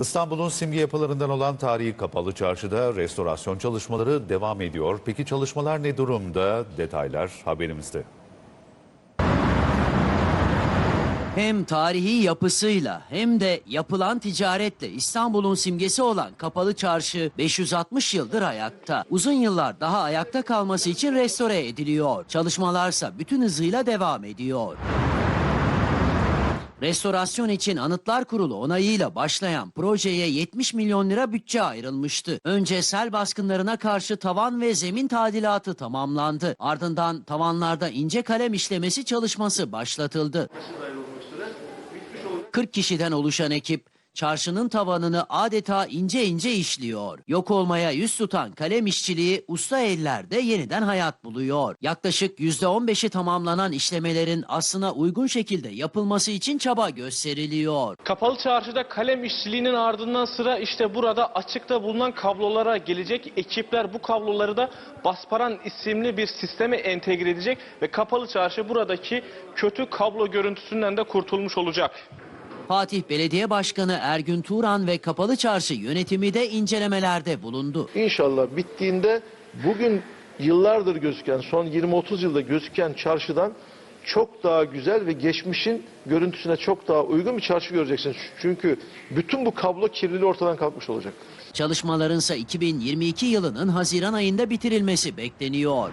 İstanbul'un simge yapılarından olan tarihi kapalı çarşıda restorasyon çalışmaları devam ediyor. Peki çalışmalar ne durumda? Detaylar haberimizde. Hem tarihi yapısıyla hem de yapılan ticaretle İstanbul'un simgesi olan Kapalı Çarşı 560 yıldır ayakta. Uzun yıllar daha ayakta kalması için restore ediliyor. Çalışmalarsa bütün hızıyla devam ediyor. Restorasyon için Anıtlar Kurulu onayıyla başlayan projeye 70 milyon lira bütçe ayrılmıştı. Önce sel baskınlarına karşı tavan ve zemin tadilatı tamamlandı. Ardından tavanlarda ince kalem işlemesi çalışması başlatıldı. 40 kişiden oluşan ekip çarşının tavanını adeta ince ince işliyor. Yok olmaya yüz tutan kalem işçiliği usta ellerde yeniden hayat buluyor. Yaklaşık %15'i tamamlanan işlemelerin aslına uygun şekilde yapılması için çaba gösteriliyor. Kapalı çarşıda kalem işçiliğinin ardından sıra işte burada açıkta bulunan kablolara gelecek. Ekipler bu kabloları da Basparan isimli bir sisteme entegre edecek ve kapalı çarşı buradaki kötü kablo görüntüsünden de kurtulmuş olacak. Fatih Belediye Başkanı Ergün Turan ve Kapalı Çarşı yönetimi de incelemelerde bulundu. İnşallah bittiğinde bugün yıllardır gözüken, son 20-30 yılda gözüken çarşıdan çok daha güzel ve geçmişin görüntüsüne çok daha uygun bir çarşı göreceksiniz. Çünkü bütün bu kablo kirliliği ortadan kalkmış olacak. Çalışmalarınsa 2022 yılının Haziran ayında bitirilmesi bekleniyor.